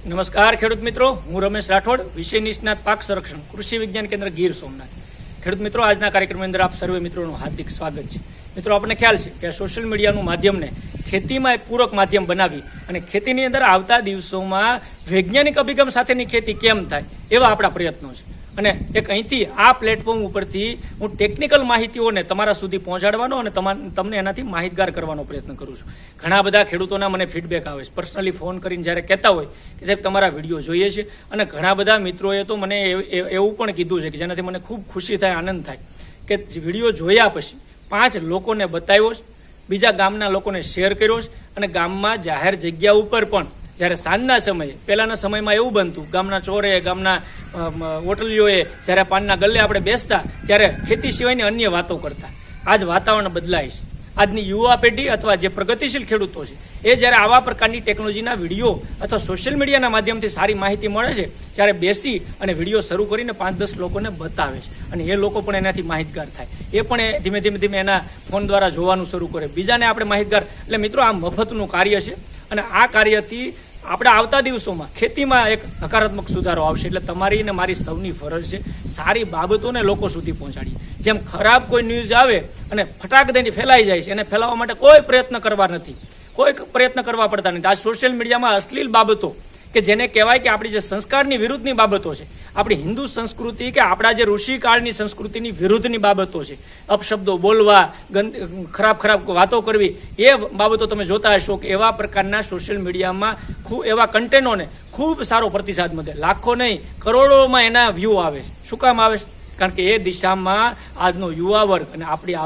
નમસ્કાર ખેડૂત મિત્રો, હું રમેશ રાઠોડ, વિષય નિષ્ણાત પાક સંરક્ષણ, કૃષિ વિજ્ઞાન કેન્દ્ર ગીર સોમનાથ. ખેડૂત મિત્રો, આજના કાર્યક્રમની અંદર આપ સર્વે મિત્રોનું હાર્દિક સ્વાગત છે. મિત્રો આપણને ખ્યાલ છે કે સોશિયલ મીડિયાનું માધ્યમને ખેતીમાં એક પૂરક માધ્યમ બનાવી અને ખેતીની અંદર આવતા દિવસોમાં વૈજ્ઞાનિક અભિગમ સાથેની ખેતી કેમ થાય એવા આપણા પ્રયત્નો છે. અને એક અહીંથી આ પ્લેટફોર્મ ઉપરથી હું ટેકનિકલ માહિતીઓને તમારા સુધી પહોંચાડવાનો અને તમા, તમને એનાથી માહિતગાર કરવાનો પ્રયત્ન કરું છું. ઘણા બધા ખેડૂતોના મને ફીડબેક આવે છે. પર્સનલી ફોન કરીને જ્યારે કહેતા હોય કે સાહેબ તમારા વીડિયો જોઈએ છે અને ઘણા બધા મિત્રોએ તો મને એવું પણ કીધું છે કે જેનાથી મને ખૂબ ખુશી થાય, આનંદ થાય કે વીડિયો જોયા પછી પાંચ લોકોને બતાવ્યો છે. બીજા ગામના લોકોને શેર કર્યો છે અને ગામમાં જાહેર જગ્યા ઉપર પણ જ્યારે સાંજના સમયે, પહેલાના સમયમાં એવું બનતું, ગામના ચોરે, ગામના હોટલીઓએ જ્યારે પાનના ગલ્લે આપણે બેસતા, ત્યારે ખેતી સિવાયની અન્ય વાતો કરતા. આજ વાતાવરણ બદલાય છે. આજની યુવા પેઢી અથવા જે પ્રગતિશીલ ખેડૂતો છે, એ જ્યારે આવા પ્રકારની ટેકનોલોજીના વીડિયો અથવા સોશિયલ મીડિયાના માધ્યમથી સારી માહિતી મળે છે, ત્યારે બેસી અને વીડિયો શરૂ કરીને પાંચ દસ લોકોને બતાવે છે. અને એ લોકો પણ એનાથી માહિતગાર થાય. એ પણ એ ધીમે ધીમે ધીમે એના ફોન દ્વારા જોવાનું શરૂ કરે. બીજાને આપણે માહિતગાર, એટલે મિત્રો આ મફતનું કાર્ય છે. અને આ કાર્યથી આપણે આવતા દિવસોમાં ખેતીમાં એક હકારાત્મક સુધારો આવશે એટલે તમારી અને મારી સૌની ફરજ છે સારી બાબતોને લોકો સુધી પહોંચાડીએ. જેમ ખરાબ કોઈ ન્યૂઝ આવે અને ફટાક દઈને ફેલાઈ જાય છે, એને ફેલાવવા માટે કોઈ પ્રયત્ન કરવા નથી. કોઈ પ્રયત્ન કરવા પડતા નથી. આ સોશિયલ મીડિયામાં અશ્લીલ બાબતો કે જેને કહેવાય કે આપણી જે સંસ્કારની વિરુદ્ધની બાબતો છે, આપણી હિન્દુ સંસ્કૃતિ કે આપણા જે ઋષિકાળની સંસ્કૃતિની વિરુદ્ધની બાબતો છે, અપશબ્દો બોલવા ગંદ ખરાબ ખરાબ વાતો કરવી, એ બાબતો તમે જોતા હશો કે એવા પ્રકારના સોશિયલ મીડિયામાં ખૂબ એવા કન્ટેનોને ખૂબ સારો પ્રતિસાદ મળે. લાખો નહીં, કરોડોમાં એના વ્યૂ આવે છે. શું કામ આવે છે? કારણ કે એ દિશામાં આજનો યુવા વર્ગ અને આપણી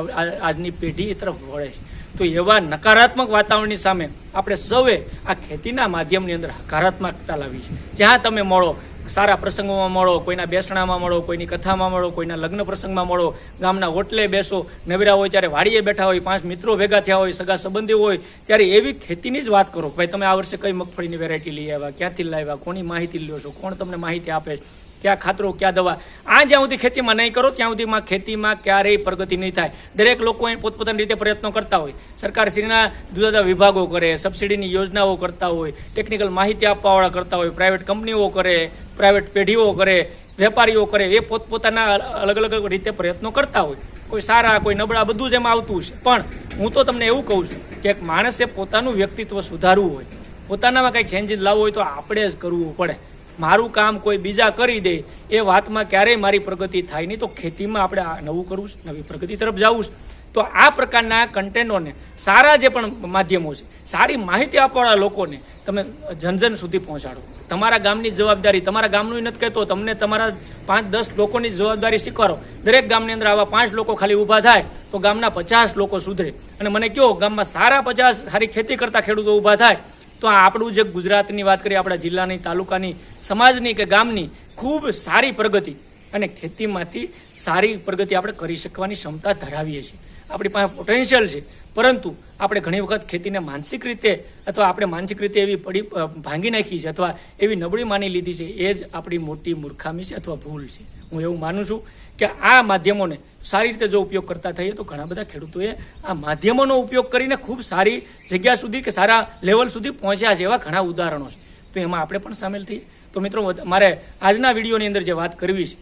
આજની પેઢી એ તરફ વળે છે. તો એવા નકારાત્મક વાતાવરણની સામે આપણે સૌએ આ ખેતીના માધ્યમની અંદર હકારાત્મકતા લાવી છે. જ્યાં તમે મળો, સારા પ્રસંગોમાં મળો, કોઈના બેસણામાં મળો, કોઈની કથામાં મળો, કોઈના લગ્ન પ્રસંગમાં મળો, ગામના હોટલે બેસો, નવરા હોય ત્યારે વાડીએ બેઠા હોય, પાંચ મિત્રો ભેગા થયા હોય, સગા સંબંધીઓ હોય, ત્યારે એવી ખેતીની જ વાત કરો ભાઈ તમે આ વર્ષે કઈ મગફળીની વેરાયટી લઈ આવ્યા, ક્યાંથી લાવ્યા, કોની માહિતી લ્યો છો, કોણ તમને માહિતી આપે છે? ક્યાં ખાતરો, ક્યાં દવા. આ જ્યાં સુધી ખેતીમાં નહીં કરો, ત્યાં સુધીમાં ખેતીમાં ક્યારેય પ્રગતિ નહીં થાય. દરેક લોકો એ પોતપોતાની રીતે પ્રયત્નો કરતા હોય. સરકારશ્રીના જુદા જુદા વિભાગો કરે, સબસિડીની યોજનાઓ કરતા હોય, ટેકનિકલ માહિતી આપવાવાળા કરતા હોય, પ્રાઇવેટ કંપનીઓ કરે, પ્રાઇવેટ પેઢીઓ કરે, વેપારીઓ કરે, એ પોતપોતાના અલગ અલગ રીતે પ્રયત્નો કરતા હોય. કોઈ સારા, કોઈ નબળા, બધું જ એમાં આવતું છે પણ હું તો તમને એવું કહું છું કે એક માણસે પોતાનું વ્યક્તિત્વ સુધારવું હોય, પોતાનામાં કંઈક ચેન્જીસ લાવવું હોય તો આપણે જ કરવું પડે. મારું કામ કોઈ બીજા કરી દે, એ વાતમાં ક્યારેય મારી પ્રગતિ થાય નહીં. તો ખેતીમાં આપણે આ નવું કરવું નવી પ્રગતિ તરફ જવું તો આ પ્રકારના કન્ટેન્ટોને સારા જે પણ માધ્યમો છે, સારી માહિતી આપવાવાળા લોકોને તમે જન જન સુધી પહોંચાડો. તમારા ગામની જવાબદારી, તમારા ગામનું નથી કહેતો, તમને તમારા પાંચ દસ લોકોની જવાબદારી સ્વીકારો દરેક ગામની અંદર આવા પાંચ લોકો ખાલી ઊભા થાય, તો ગામના પચાસ લોકો સુધરે. અને મને કહો, ગામમાં સારા પચાસ સારી ખેતી કરતા ખેડૂતો ઊભા થાય તો આપણું જે ગુજરાતની વાત કરીએ, આપણા જિલ્લાની, તાલુકાની, સમાજની કે ગામની, ખૂબ સારી પ્રગતિ અને ખેતીમાંથી સારી પ્રગતિ આપણે કરી શકવાની ક્ષમતા ધરાવીએ છીએ. આપણી પાસે પોટેન્શિયલ છે, પરંતુ આપણે ઘણી વખત ખેતીને માનસિક રીતે અથવા આપણે માનસિક રીતે એવી પડી ભાંગી નાખી છે અથવા એવી નબળી માની લીધી છે, એ જ આપણી મોટી મૂર્ખામી છે અથવા ભૂલ છે. હું એવું માનું છું કે આ માધ્યમોને સારી રીતે જો ઉપયોગ કરતા થઈએ તો ઘણા બધા ખેડૂતોએ આ માધ્યમોનો ઉપયોગ કરીને ખૂબ સારી જગ્યા સુધી કે સારા લેવલ સુધી પહોંચ્યા છે એવા ઘણા ઉદાહરણો છે. તો એમાં આપણે પણ સામેલ થઈએ. તો મિત્રો મારે આજના વિડીયોની અંદર જે વાત કરવી છે,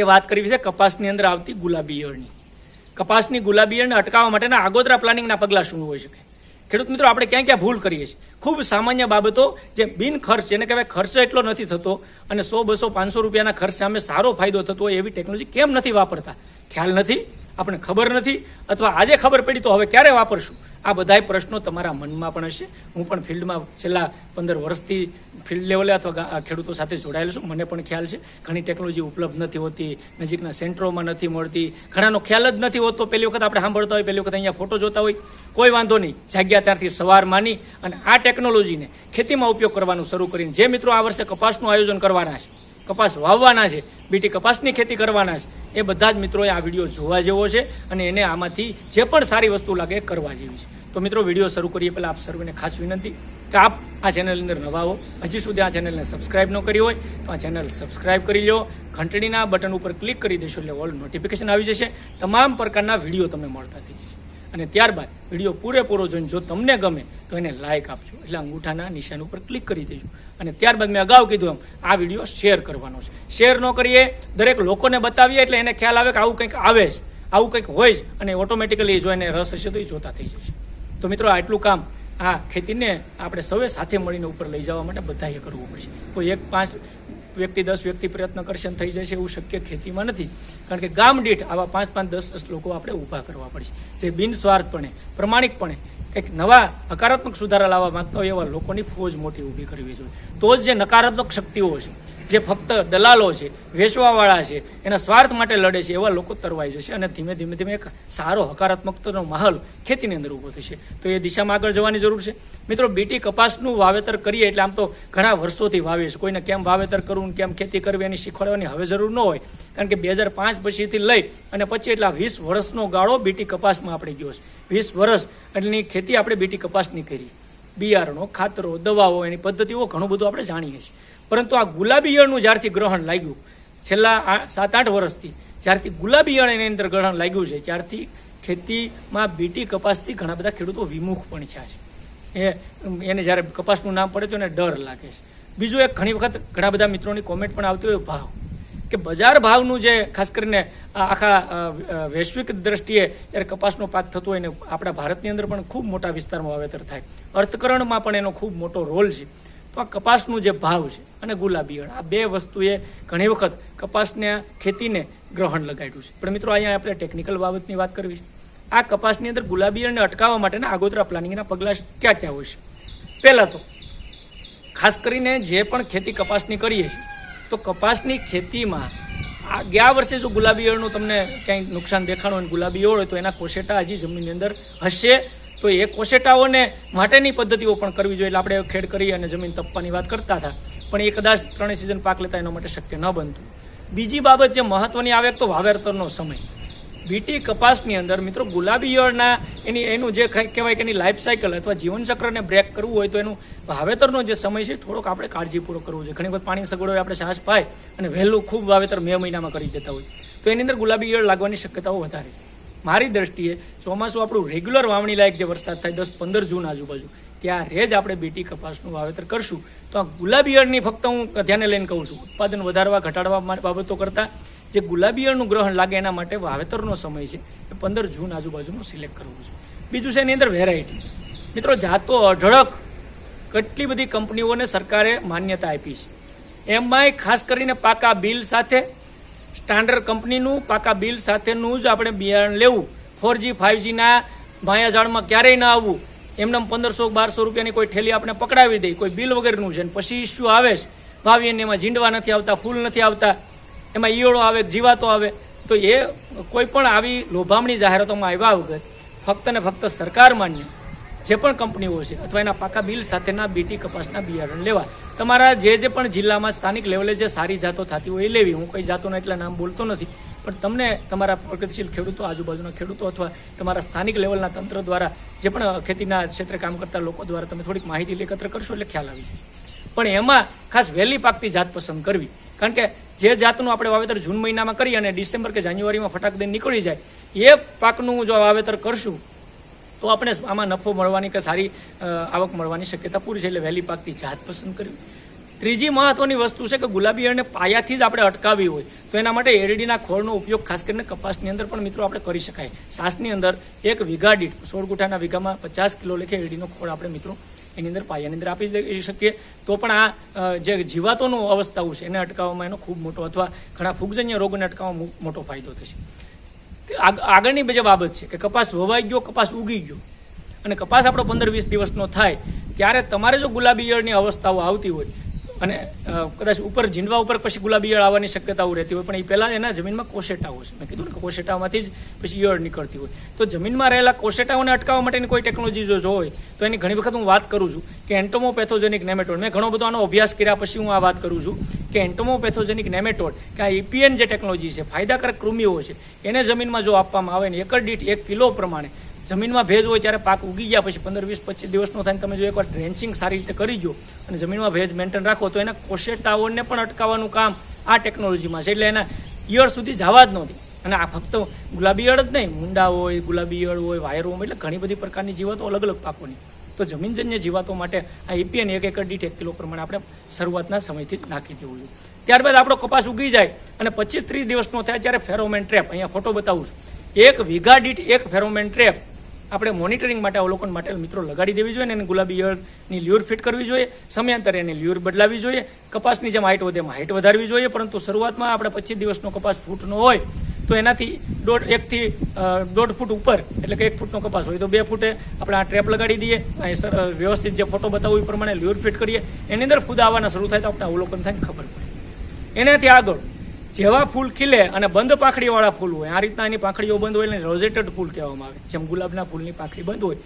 એ વાત કરવી છે કપાસની અંદર આવતી ગુલાબી ઈયળની. કપાસની ગુલાબી ઈયળને અટકાવવા માટેના આગોતરા પ્લાનિંગના પગલાં શું હોઈ શકે? ખેડૂત મિત્રો, આપણે ક્યાં ક્યાં ભૂલ કરીએ છીએ? ખૂબ સામાન્ય બાબતો જે બિન ખર્ચ એને કહેવાય ખર્ચ એટલો નથી થતો અને સો, બસો, પાંચસો રૂપિયાના ખર્ચ સામે સારો ફાયદો થતો હોય એવી ટેકનોલોજી કેમ નથી વાપરતા? ખ્યાલ નથી? આપણને ખબર નથી? અથવા આજે ખબર પડી તો હવે ક્યારે વાપરશું? આ બધાય પ્રશ્નો તમારા મનમાં પણ હશે. હું પણ ફિલ્ડમાં છેલ્લા પંદર વર્ષથી ફિલ્ડ લેવલે અથવા ખેડૂતો સાથે જોડાયેલો છું. મને પણ ખ્યાલ છે. ઘણી ટેકનોલોજી ઉપલબ્ધ નથી હોતી, નજીકના સેન્ટરોમાં નથી મળતી, ઘણાનો ખ્યાલ જ નથી હોતો. પહેલી વખત આપણે સાંભળતા હોય, પહેલી વખત અહીંયા ફોટો જોતા હોય. કોઈ વાંધો નહીં. જાગ્યા ત્યારથી સવાર માની અને આ ટેકનોલોજીને ખેતીમાં ઉપયોગ કરવાનું શરૂ કરીને, જે મિત્રો આ વર્ષે કપાસનું આયોજન કરવાના છે કપાસ વાવવાના છે, બીટી કપાસની ખેતી કરવાના છે. એ બધા જ મિત્રોએ આ વીડિયો જોવા જેવો છે અને એને આમાંથી જે પણ સારી વસ્તુ લાગે કરવા જેવી છે. તો મિત્રો, વીડિયો શરૂ કરીએ. પહેલાં આપ સર્વેને ખાસ વિનંતી કે આપ આ ચેનલની અંદર નવા હો. હજી સુધી આ ચેનલને સબસ્ક્રાઇબ ન કરી હોય તો આ ચેનલ સબસ્ક્રાઇબ કરી લો ઘંટડીના બટન ઉપર ક્લિક કરી દેશો એટલે ઓલ નોટિફિકેશન આવી જશે. તમામ પ્રકારના વીડિયો તમને મળતા થઈ જશે. અને ત્યારબાદ વીડિયો પૂરેપૂરો જોઈને જો તમને ગમે, તો એને લાઇક આપજો. એટલે અંગૂઠાના નિશાન ઉપર ક્લિક કરી દેજો. અને ત્યારબાદ મેં અગાઉ કીધું એમ, આ વીડિયો શેર કરવાનો છે. શેર ન કરીએ, દરેક લોકોને બતાવીએ, એટલે એને ખ્યાલ આવે કે આવું કંઈક આવે છે આવું કંઈક હોય જ, અને ઓટોમેટિકલી જો એને રસ હશે તો એ જોતા થઈ જશે. તો મિત્રો, આટલું કામ આ ખેતીને આપણે સૌએ સાથે મળીને ઉપર લઈ જવા માટે બધાએ કરવું પડશે. કોઈ એક પાંચ વ્યક્તિ, દસ વ્યક્તિ પ્રયત્ન કરશે થઈ જશે એવું શક્ય ખેતીમાં નથી. કારણ કે ગામ દીઠ આવા પાંચ પાંચ, દસ દસ લોકો આપણે ઊભા કરવા પડશે. જે બિનસ્વાર્થપણે, પ્રમાણિકપણે કંઈક નવા હકારાત્મક સુધારા લાવવા માંગતા હોય એવા લોકોની ફોજ મોટી ઊભી કરવી જોઈએ. તો જ જે નકારાત્મક શક્તિઓ છે જે ફક્ત દલાલો છે, વેચવાવાળા છે, એના સ્વાર્થ માટે લડે છે, એવા લોકો તરવાઈ જશે અને ધીમે ધીમે ધીમે એક સારો હકારાત્મકતાનો માહોલ ખેતીની અંદર ઊભો થશે. તો એ દિશામાં આગળ જવાની જરૂર છે. મિત્રો બીટી કપાસનું વાવેતર કરીએ એટલે આમ તો ઘણા વર્ષોથી વાવીએ છીએ કોઈને કેમ વાવેતર કરવું, કેમ ખેતી કરવી એની શીખવાડવાની હવે જરૂર ન હોય. કારણ કે બે હજાર પાંચ પછીથી લઈ અને પછી એટલા વીસ વર્ષનો ગાળો બીટી કપાસમાં આપણે ગયો છે. વીસ વર્ષ એટલી ખેતી આપણે બીટી કપાસની કરી. બિયારણો, ખાતરો, દવાઓ, એની પદ્ધતિઓ ઘણું બધું આપણે જાણીએ છીએ. પરંતુ આ ગુલાબી ઈયળનું જ્યારથી ગ્રહણ લાગ્યું, છેલ્લા સાત આઠ વર્ષથી, જ્યારથી ગુલાબી ઈયળ એની અંદર ગ્રહણ લાગ્યું છે, ત્યારથી ખેતીમાં બીટી કપાસથી ઘણા બધા ખેડૂતો વિમુખ પણ છે. એ એને જ્યારે કપાસનું નામ પડે તો એને ડર લાગે છે. બીજું એક ઘણી વખત ઘણા બધા મિત્રોની કોમેન્ટ પણ આવતી હોય, ભાવ. કે બજાર ભાવનું જે, ખાસ કરીને આખા વૈશ્વિક દ્રષ્ટિએ જ્યારે કપાસનો પાક થતો હોય ને, આપણા ભારતની અંદર પણ ખૂબ મોટા વિસ્તારમાં વાવેતર થાય. અર્થકરણમાં પણ એનો ખૂબ મોટો રોલ છે. તો આ કપાસનું જે ભાવ છે અને ગુલાબી આ બે વસ્તુએ ઘણી વખત કપાસને ખેતીને ગ્રહણ લગાડ્યું છે. પણ મિત્રો, અહીંયા આપણે ટેકનિકલ બાબતની વાત કરવી છે. આ કપાસની અંદર ગુલાબી ઈયળને અટકાવવા માટેના આગોતરા પ્લાનિંગના પગલાં ક્યાં ક્યાં હોય છે? પહેલાં તો, ખાસ કરીને જે પણ ખેતી કપાસની કરીએ છીએ, તો કપાસની ખેતીમાં આ ગયા વર્ષે જો ગુલાબી ઈયળનું તમને ક્યાંય નુકસાન દેખાણું હોય ને ગુલાબી ઈયળ હોય તો એના કોશેટા હજી જમીનની અંદર હશે તો એ કોશેટાઓને માટેની પદ્ધતિઓ પણ કરવી જોઈએ. એટલે આપણે ખેડ કરી અને જમીન તપવાની વાત કરતા હતા. પણ એ કદાચ ત્રણેય સિઝન પાક લેતા એના માટે શક્ય ન બનતું. બીજી બાબત જે મહત્વની આવે તો વાવેતરનો સમય. બીટી કપાસની અંદર મિત્રો ગુલાબી ઈયળના એની, એનું જે કહેવાય કે એની લાઈફ સાયકલ અથવા જીવનચક્રને બ્રેક કરવું હોય તો એનું વાવેતરનો જે સમય છે થોડોક આપણે કાળજીપૂર્વક કરવો જોઈએ. ઘણી વખત પાણી સગવડો આપણે સાસ પાય અને વહેલું ખૂબ વાવેતર મે મહિનામાં કરી દેતા હોય. તો એની અંદર ગુલાબી ઈયળ લાગવાની શક્યતાઓ વધારે છે. મારી દ્રષ્ટિએ ચોમાસું આપણું રેગ્યુલર વાવણી લાયક જે વરસાદ થાય, દસ પંદર જૂન આજુબાજુ ત્યારે જ આપણે બીટી કપાસનું વાવેતર કરશું. તો આ ગુલાબી ઈયળની ફક્ત હું ધ્યાને લઈને કહું છું, ઉત્પાદન વધારવા, ઘટાડવા બાબતો કરતાં, જે ગુલાબી ઈયળનું ગ્રહણ લાગે એના માટે વાવેતરનો સમય છે, એ પંદર જૂન આજુબાજુનું સિલેક્ટ કરવું છે. બીજું છે એની અંદર વેરાયટી મિત્રો, જાતો અઢળક કેટલી બધી કંપનીઓને સરકારે માન્યતા આપી છે. એમાંય ખાસ કરીને પાકા બિલ સાથે સ્ટાન્ડર્ડ કંપનીનું પાકા બિલ સાથેનું જ આપણે બિયારણ લેવું. ફોરજી ફાઇવજીના ફાઇવ જીના માયાજાળમાં ક્યારેય ના આવવું. એમને પંદરસો, બારસો રૂપિયાની કોઈ ઠેલી આપણે પકડાવી દઈ, કોઈ બિલ વગરનું છે. પછી ઇસ્યુ આવે છે ભાવી અને એમાં ઝીંડવા નથી આવતા, ફૂલ નથી આવતા. એમાં ઈયળો આવે, જીવાતો આવે. તો એ કોઈ પણ આવી લોભામણી જાહેરાતોમાં આવ્યા વગર ફક્ત ને ફક્ત સરકાર માન્ય જે પણ કંપનીઓ છે, અથવા એના પાકા બિલ સાથેના બીટી કપાસના બિયારણ લેવા. તમારા જે જે પણ જિલ્લામાં સ્થાનિક લેવલે જે સારી જાતો થતી હોય એ લેવી. હું કઈ જાતોના એટલા નામ બોલતો નથી, પણ તમને તમારા પ્રગતિશીલ ખેડૂતો, આજુબાજુના ખેડૂતો અથવા તમારા સ્થાનિક લેવલના તંત્ર દ્વારા જે પણ ખેતીના ક્ષેત્રે કામ કરતા લોકો દ્વારા તમે થોડીક માહિતી એકત્ર કરશો એટલે ખ્યાલ આવી જાય. પણ એમાં ખાસ વહેલી પાકતી જાત પસંદ કરવી. કારણ કે જે જાતનું આપણે વાવેતર જૂન મહિનામાં કરીએ અને ડિસેમ્બર કે જાન્યુઆરીમાં ફટાક દઈને નીકળી જાય, એ પાકનું જો વાવેતર કરશું તો આપણે આમાં નફો મળવાની કે સારી આવક મળવાની શક્યતા પૂરી છે એટલે વહેલી પાકની જાત પસંદ કરવી. ત્રીજી મહત્વની વસ્તુ છે કે ગુલાબી ઈયળને પાયાથી જ આપણે અટકાવી હોય, તો એના માટે એરડીના ખોળનો ઉપયોગ ખાસ કરીને કપાસની અંદર પણ મિત્રો આપણે કરી શકાય. સાસની અંદર એક વીઘા દીઠ, સોળ ગુઠાના વીઘામાં પચાસ કિલો લેખે એરડીનો ખોળ આપણે મિત્રો એની અંદર પાયાની અંદર આપી દઈ શકીએ. તો પણ આ જે જીવાતોનું અવસ્થાઓ છે એને અટકાવવામાં એનો ખૂબ મોટો અથવા ઘણા ફૂગજન્ય રોગોને અટકાવવામાં મોટો ફાયદો થશે. આગળની બીજી બાબત છે કે કપાસ વવાઈ ગયો, કપાસ ઉગી ગયો. અને કપાસ આપણો પંદર વીસ દિવસનો થાય, ત્યારે તમારે જો ગુલાબી ઈયળની અવસ્થાઓ આવતી હોય અને કદાચ ઉપર જીંડવા ઉપર પછી ગુલાબી ઈયળ આવવાની શક્યતાઓ રહેતી હોય, પણ એ પહેલાં એના જમીનમાં કોશેટાઓ છે. મેં કીધું ને કે કોશેટામાંથી જ પછી ઈયળ નીકળતી હોય. તો જમીનમાં રહેલા કોશેટાઓને અટકાવવા માટેની કોઈ ટેકનોલોજી જો હોય તો એની ઘણી વખત હું વાત કરું છું કે એન્ટોમોપેથોજેનિક નેમેટોડ. મેં ઘણો બધો આનો અભ્યાસ કર્યા પછી હું આ વાત કરું છું કે એન્ટોમોપેથોજેનિક નેમેટોડ, કે આ ઇપીએન જે ટેકનોલોજી છે, ફાયદાકારક કૃમિઓ છે, એને જમીનમાં જો આપવામાં આવે ને એકર દીઠ એક કિલો પ્રમાણે જમીનમાં ભેજ હોય ત્યારે પાક ઉગી ગયા પછી પંદર, વીસ, પચીસ દિવસનો થાય તમે જો એકવાર ડ્રેન્ચિંગ સારી રીતે કરી દો અને જમીનમાં ભેજ મેન્ટેન રાખો તો એના કોશેટાઓને પણ અટકાવવાનું કામ આ ટેકનોલોજીમાં છે. એટલે એના ઈયળ સુધી જવા જ નહોતી. અને આ ફક્ત ગુલાબી ઈયળ જ નહીં, મુંડા હોય, ગુલાબી ઈયળ હોય, વાયર હોય, એટલે ઘણી બધી પ્રકારની જીવાતો અલગ અલગ પાકોની. તો જમીનજન્ય જીવાતો માટે આ એપીએન એક એકર દીઠ એક કિલો પ્રમાણે આપણે શરૂઆતના સમયથી જ નાખી દેવું જોઈએ. ત્યારબાદ આપણો કપાસ ઉગી જાય અને પચીસ, ત્રીસ દિવસનો થાય ત્યારે ફેરોમેન ટ્રેપ, અહીંયા ફોટો બતાવું છું. એક વીઘા દીઠ એક ફેરોમેન ટ્રેપ આપણે મોનિટરિંગ માટે અવલોકન માટે મિત્રો લગાડી દેવી જોઈએ અને એને ગુલાબી ઈયળની લ્યુર ફિટ કરવી જોઈએ, સમયાંતરે એની લ્યુર બદલાવી જોઈએ, કપાસની જેમ હાઇટ વધે એમાં હાઇટ વધારવી જોઈએ, પરંતુ શરૂઆતમાં આપણે પચીસ દિવસનો કપાસ ફૂટનો હોય, તો એનાથી દોઢ એકથી દોઢ ફૂટ ઉપર, એટલે કે એક ફૂટનો કપાસ હોય, તો બે ફૂટે આપણે આ ટ્રેપ લગાડી દઈએ અહીં વ્યવસ્થિત જે ફોટો બતાવવું એ પ્રમાણે લ્યુર ફિટ કરીએ, એની અંદર ફૂદ આવવાના શરૂ થાય તો આપણે અવલોકન થાય ખબર પડે. એનાથી આગળ જેવા ફૂલ ખીલે અને બંધ પાંખડીવાળા ફૂલ હોય, આ રીતના એની પાંખડીઓ બંધ હોય એટલે રોઝેટેડ ફૂલ કહેવામાં આવે. જેમ ગુલાબના ફૂલની પાંખડી બંધ હોય,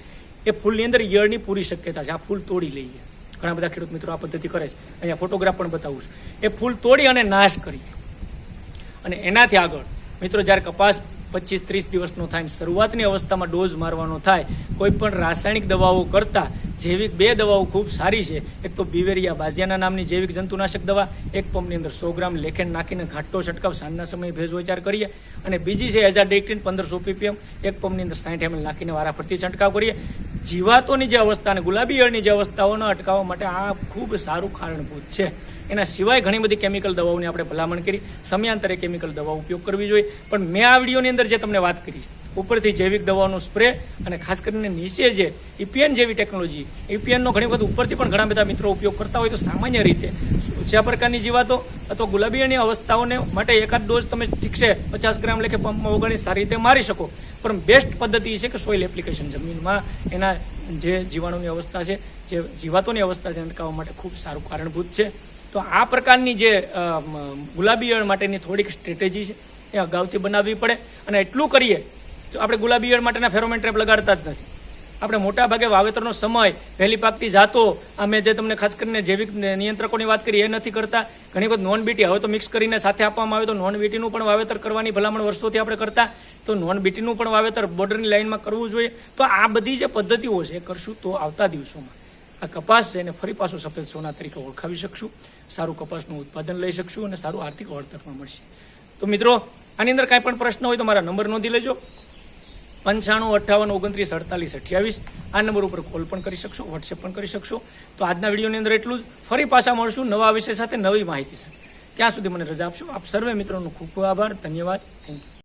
એ ફૂલની અંદર યળની પૂરી શક્યતા છે. આ ફૂલ તોડી લઈએ. ઘણા બધા ખેડૂત મિત્રો આ પદ્ધતિ કરે છે. અહીંયા ફોટોગ્રાફ પણ બતાવું છું. એ ફૂલ તોડી અને નાશ કરીએ અને એનાથી આગળ મિત્રો, જ્યારે કપાસ પચીસ ત્રીસ દિવસનો થાય શરૂઆતની અવસ્થામાં ડોઝ મારવાનો થાય, કોઈ પણ રાસાયણિક દવાઓ કરતાં, જૈવિક બે દવાઓ ખૂબ સારી છે. એક તો બિવેરિયા બાજિયાના નામની જૈવિક જંતુનાશક દવા, એક પંપની અંદર સો ગ્રામ લેખેન નાખીને ઘાટો છંટકાવ, સાંજના સમયે ભેજ વિચાર કરીએ. અને બીજી છે એઝાડેક્ટિન પંદરસો પીપીએમ, એક પંપની અંદર સાઠ એમએલ નાખીને વારાફરતી છંટકાવ કરીએ. જીવાતોની જે અવસ્થા અને ગુલાબી ઈયળની જે અવસ્થાઓને અટકાવવા માટે આ ખૂબ સારું કારણભૂત છે. એના સિવાય ઘણી બધી કેમિકલ દવાઓની આપણે ભલામણ કરી. સમયાંતરે કેમિકલ દવાઓ ઉપયોગ કરવી જોઈએ. પણ મેં આ વિડીયોની અંદર જે તમને વાત કરી, ઉપરથી જૈવિક દવાનો સ્પ્રે અને ખાસ કરીને નીચે જે ઇપીએન જેવી ટેકનોલોજી ઇપીએનનો ઘણી વખત ઉપરથી પણ ઘણા બધા મિત્રો ઉપયોગ કરતા હોય તો સામાન્ય રીતે જે પ્રકારની જીવાતો અથવા ગુલાબીની અવસ્થાઓને માટે એકાદ ડોઝ તમે ઠીકશે પચાસ ગ્રામ લેખે પંપમાં ઓગણી સારી રીતે મારી શકો. પણ બેસ્ટ પદ્ધતિ છે કે સોઇલ એપ્લિકેશન જમીનમાં એના જે જીવાણુની અવસ્થા છે, જે જીવાતોની અવસ્થા છે અટકાવવા માટે ખૂબ સારું કારણભૂત છે. તો આ પ્રકારની જે ગુલાબી માટેની થોડીક સ્ટ્રેટેજી છે, એ અગાઉથી બનાવવી પડે. અને એટલું કરીએ, તો આપણે ગુલાબી ઈયળ માટેના ફેરોમેન ટ્રેપ લગાડતા જ નથી. આપણે મોટા ભાગે વાવેતરનો સમય વહેલી પાકતી જાતો, અમે જે તમને ખાસ કરીને જૈવિક નિયંત્રકોની વાત કરી, એ નથી કરતા. ઘણી વખત નોન બીટી હવે તો મિક્સ કરીને સાથે આપવામાં આવે તો નોન બીટીનું પણ વાવેતર કરવાની ભલામણ વર્ષોથી આપણે કરતા. તો નોન બીટીનું પણ વાવેતર બોર્ડરની લાઇનમાં કરવું જોઈએ. તો આ બધી જે પદ્ધતિઓ છે, એ કરશું તો આવતા દિવસોમાં. આ કપાસ છે, એને ફરી પાછું સફેદ સોના તરીકે ઓળખાવી શકશું. સારું કપાસનું ઉત્પાદન લઈ શકશું અને સારું આર્થિક વળતર પણ મળશે. તો મિત્રો, આની અંદર કાંઈ પણ પ્રશ્ન હોય તો મારા નંબર નોંધી લેજો. પંચાણું, અઠ્ઠાવન, ઓગણત્રીસ, અડતાલીસ, અઠ્યાવીસ આ નંબર ઉપર કોલ પણ કરી શકશો, વોટ્સએપ પણ કરી શકશો. તો આજના વિડીયોની અંદર એટલું જ. ફરી પાછા મળશું નવા વિષય સાથે, નવી માહિતી સાથે. ત્યાં સુધી મને રજા આપશો. આપ સર્વે મિત્રોનો ખૂબ ખૂબ આભાર. ધન્યવાદ. Thank you